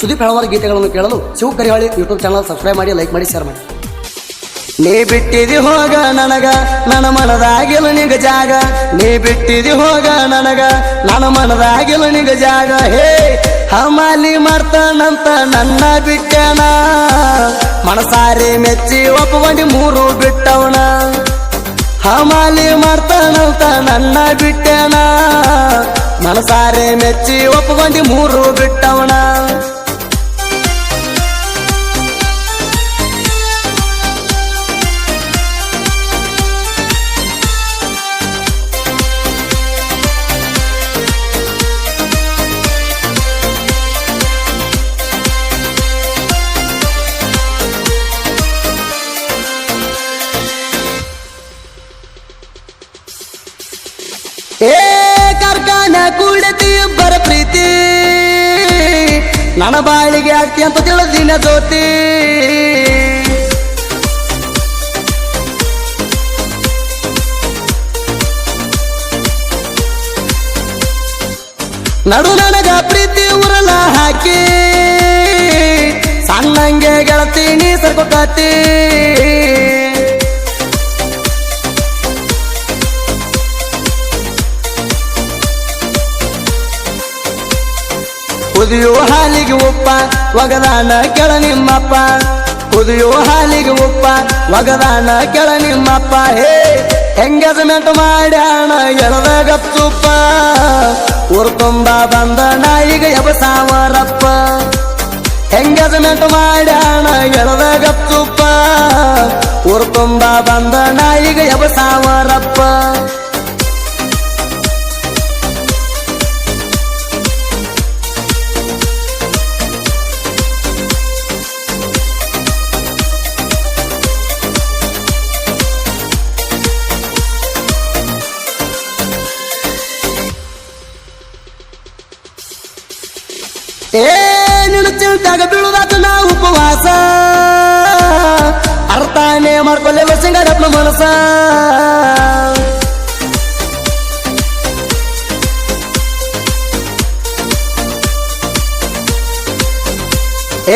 ಸುದೀಪ್ ಹಲವಾರು ಗೀತೆಗಳನ್ನು ಕೇಳಲು Shiva Karihali YouTube channel subscribe ಮಾಡಿ, ಲೈಕ್ ಮಾಡಿ, ಶೇರ್ ಮಾಡಿ. ನೀ ಬಿಟ್ಟಿದಿ ಹೋಗ ನನಗ, ನನ್ನ ಮನದಾಗಿಲು ನಿಗ ಜಾಗ. ನೀ ಬಿಟ್ಟಿದಿ ಹೋಗ ನನಗ, ನನ್ನ ಮನದಾಗಿಲು ನಿಗ ಜಾಗ. ಹೇ, ಹಮಾಲಿ ಮಾಡ್ತಾನಂತ ನನ್ನ ಬಿಟ್ಟಣ ಮನಸಾರಿ ಮೆಚ್ಚಿ ಒಪ್ಪಿ ಮೂರು ಬಿಟ್ಟವಣ ಹಮಾಲಿ ಮಾಡ್ತಾನಂತ ನನ್ನ ಬಿಟ್ಟಣ ಮನಸಾರಿ ಮೆಚ್ಚಿ ಒಪ್ಪಿ ಮೂರು ಬಿಟ್ಟವನ. ಕೂಡತಿ ಇಬ್ಬರ ಪ್ರೀತಿ. ನನ್ನ ಬಾಳಿಗೆ ಆಗ್ತಿ ಅಂತ ತಿಳಿದಿನ ಜ್ಯೋತಿ. ನಡು ನನಗ ಪ್ರೀತಿ ಉರಲ ಹಾಕಿ. ಸಣ್ಣಂಗೆ ಗೆಳತಿ, ನೀ ಸರ್ಕೊಕತಿ ಕುದಿಯುವ ಹಾಲಿಗೆ ಉಪ್ಪ, ಒಗದಾನ ಕೆಳ ನಿಮ್ಮಪ್ಪ. ಕುದಿಯೋ ಹಾಲಿಗೆ ಉಪ್ಪ, ಒಗದಾನ ಕೆಳ ನಿಮ್ಮಪ್ಪ. ಹೇ ಎಂಗೇಜ್ಮೆಂಟ್ ಮಾಡ್ಯಾಣ ಎಳದ ಗಪ್ಪ ಊರು ತುಂಬ ಬಂದ ನಾಯಿಗ ಎಬಸಾವರಪ್ಪ ಎಂಗೇಜ್ಮೆಂಟ್ ಮಾಡ್ಯಾಣ ಎಳದ ಗಪ್ಪ ಊರು ತುಂಬ ಬಂದ ನಾಯಿಗ ಎಬಸಾವರಪ್ಪ ಏ ಚಿಂತಾಗ ಬೀಳುದಾತ ನಾ ಉಪವಾಸ. ಅರ್ಥಾನೇ ಮಾಡ್ಕೊಳ್ಳೇವ ಸಿಂಗಡಪ್ಪ ಮನಸ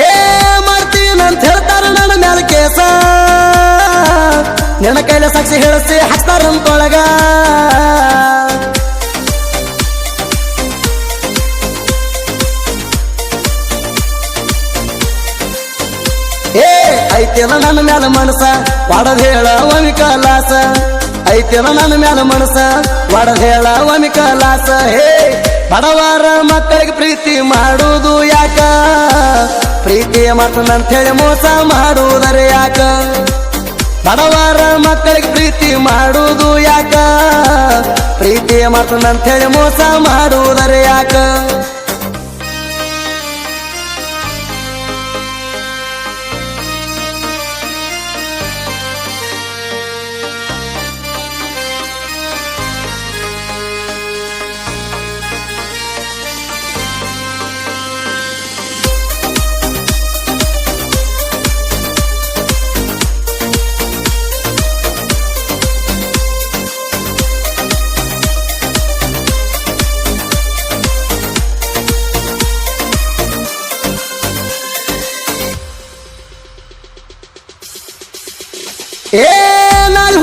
ಏ ಮಾಡ್ತೀವಿ ಅಂತ ಹೇಳ್ತಾರ ನನ್ನ ಮ್ಯಾಲ ಕೇಸ. ನಿನ್ನ ಕೈಲ ಸಾಕ್ಷಿ ಹೇಳಿಸಿ ಹಾಕ್ತಾರಂತೊಳಗ. ಐತೆನ ನನ್ನ ಮ್ಯಾಲ ಮನಸ ಒಡದ್ ಹೇಳ ಒಮಿ ಕಲಾಸ. ಐತೆನ ನನ್ನ ಮ್ಯಾಲ ಮನಸ ಒಡದ್ ಹೇಳ ಒಮಿ ಕಲಾಸ. ಹೇ, ಬಡವಾರ ಮಕ್ಕಳಿಗೆ ಪ್ರೀತಿ ಮಾಡುವುದು ಯಾಕ? ಪ್ರೀತಿ ಹೇಳಿ ಮೋಸ ಮಾಡುವುದರ ಯಾಕ? ಬಡವಾರ ಮಕ್ಕಳಿಗೆ ಪ್ರೀತಿ ಮಾಡುವುದು ಯಾಕ? ಪ್ರೀತಿ ಹೇಳಿ ಮೋಸ ಮಾಡುವುದರ ಯಾಕ?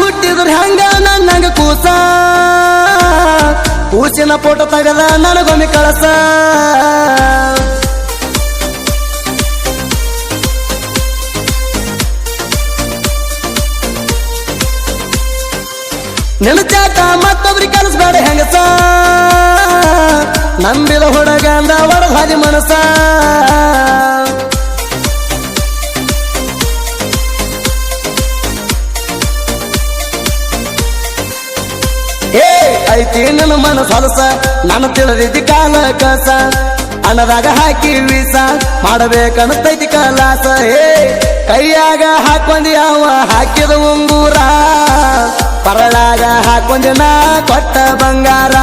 ಹುಟ್ಟಿದ್ರ ಹಂಗ ನನ್ನಂಗ ಕೂಸ. ಕೂಸಿನ ಫೋಟೋ ತಗದ ನನಗೊಮ್ಮೆ ಕಳಸ. ನಿನ್ನ ಚಾಟ ಮತ್ತೊಬ್ರಿಗೆ ಕಲಿಸ್ಬೇಡ ಹೆಂಗಸ. ನಂಬಿದ ಹೊಡಗಂದ ಒಡದ ಹಾದಿ ಮನಸ. ಐತಿ ನನ್ನ ಮನಸ್ಸು ಹೊಲಸ ನಾನು ತಿಳಿದಿದ್ದಿ ಕಾಲ ಕಸ ಅನ್ನದಾಗ ಹಾಕಿ ವೀಸ ಮಾಡಬೇಕನ್ನತೈತಿ ಕಲಾಸ. ಏ ಕೈಯಾಗ ಹಾಕೊಂಡಿ ಅವ, ಹಾಕಿದ ಉಂಗೂರ. ಪರಳಾಗ ಹಾಕೊಂಡಿ ನಾ ಕೊಟ್ಟ ಬಂಗಾರ.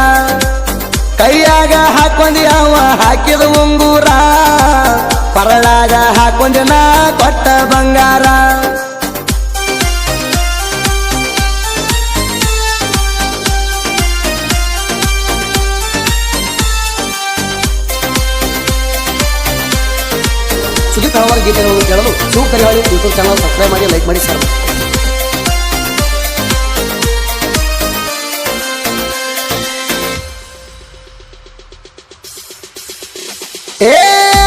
ಕೈಯಾಗ ಹಾಕೊಂಡಿ ಅವ, ಹಾಕಿದ ಉಂಗೂರ. ಪರಳಾಗ ಹಾಕೊಂಡಿ ನಾ ಕೊಟ್ಟ ಬಂಗಾರ. ಹಲವಾರು ಗೀತೆಗಳನ್ನು ಕೇಳಲು Shiva Karihali YouTube channel subscribe ಮಾಡಿ, ಲೈಕ್ ಮಾಡಿ ಸರ್ ಏ,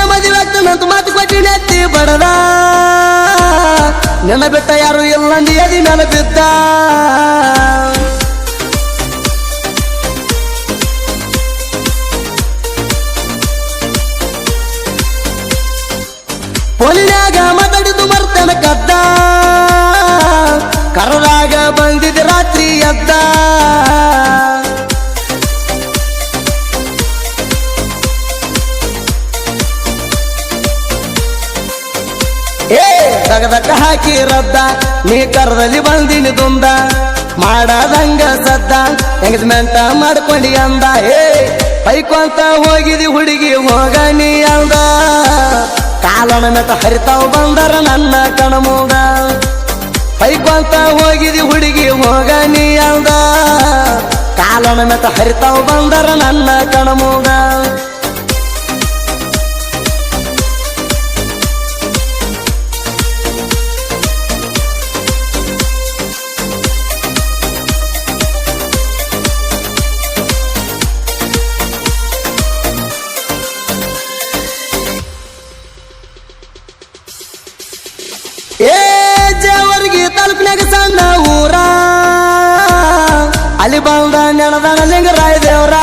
ಮದುವೆ ಯಾರು ಎಲ್ಲ ಅದಿ ನನ್ನ ಬಿದ್ದ. ಎದ್ದ ಏ ತಗದಕ್ಕ ಹಾಕಿ ರದ್ದ. ನೀ ಕರದಲ್ಲಿ ಬಂದಿನಿ ದುಂದ. ಮಾಡದಂಗ ಸದ್ದ. ಎಂಗೇಜ್ಮೆಂಟ್ ಮಾಡ್ಕೊಂಡಿ ಅಂದ. ಏ, ಪೈಕೊಂತ ಹೋಗಿದಿ ಹುಡುಗಿ ಹೋಗ ನೀ ಅಂದ. ಕಾಲನ ಮೆಟ ಹರಿತಾವ್ ಬಂದರ ನನ್ನ ಕಣಮೂಗ. ಪೈಕೊಂತ ಹೋಗಿದಿ ಹುಡುಗಿ ಹೋಗ ನೀ ಅಂದ. ಕಾಲನ ಮೆತ ಹರಿತಾವ್ ಬಂದರ ನನ್ನ ಕಣಮೂಗ. ತಲುಪಿನಾಗ ಸಣ್ಣ ಊರ. ಅಲ್ಲಿ ಬಂದ ನೆನದನ ಲಿಂಗರಾಯ ದೇವ್ರ.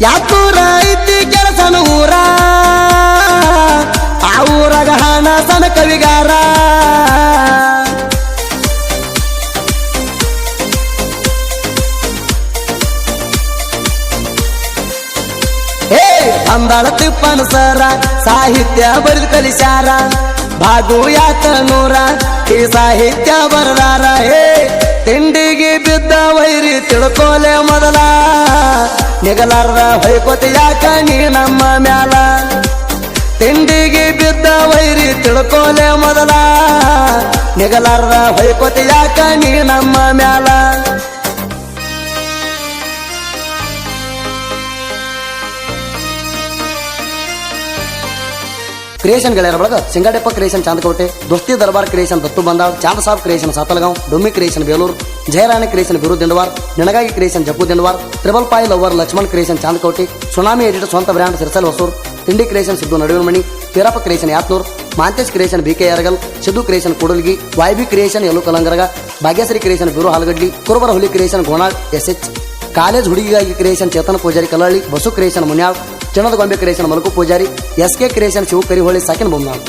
ಯಾಕೂರ ಐತಿ ಕೆಲಸನ ಊರ? ಆ ಊರಾಗ ಹಣ ಸಣ್ಣ ಕವಿಗಾರ. ಅಂದಾಳ ತಿಪ್ಪನ ಸರ ಸಾಹಿತ್ಯ ಬರೆದು ಕಲಿಸ್ಯಾರ. ಬಾಗು ಯಾತ ನೂರ, ಈ ಸಾಹಿತ್ಯ ಬರದಾರ. ಹೇ, ತಿಂಡಿಗೆ ಬಿದ್ದ ವೈರಿ ತಿಳ್ಕೋಲೆ ಮೊದಲ. ನಿಗಲಾರ್ದ ಹೊಯ್ಕೋತಿ ಯಾಕ ನೀ ನಮ್ಮ ಮ್ಯಾಲ? ತಿಂಡಿಗೆ ಬಿದ್ದ ವೈರಿ ತಿಳ್ಕೋಲೆ ಮೊದಲ. ನಿಗಲಾರ್ದ ಹೊಯ್ಕೋತಿ ಯಾಕ ನೀ ನಮ್ಮ ಮ್ಯಾಲ? ಕ್ರಿಯೇಷನ್ ಗೆಳೆಯರ ಬಳಗ ಸಿಂಗಾಡೆಪ್ಪ creation ಚಾಂದಕೋಟೆ Dosti Darbar creation Dattu Bandal Chanda Sab creation Satalgaon Dommi creation Beluru Jayarani creation Biru Dindavar ನಿನಗಾಗಿ creation Jappu ದಿಂಡವಾರ್ triple Pai lover Laxman creation Chandakote tsunami editor ಸ್ವಂತ ಬ್ರ್ಯಾಂಡ್ ಸಿರ್ಸಲ್ ಹೊಸೂರ್ ತಿಂಡಿ creation Siddu ನಡುವಿನಮಣಿ Veerappa creation Yatnur Mantesh creation BK Yaragal Siddu creation Kudalgi YB creation Yallu Kalangaraga Bhagyashree creation Biru Halagadli ಕುರುಬರ ಹುಲಿ creation Gonal S H college ಹುಡುಗಿಗಾಗಿ creation Chetana Pujari Kallalli Basu creation Munyal ಚಿನ್ನದ ಗೊಂಬೆ creation Malaku Pujari S K creation Shiva Kariholi ಸಾಕಿನ Bommanal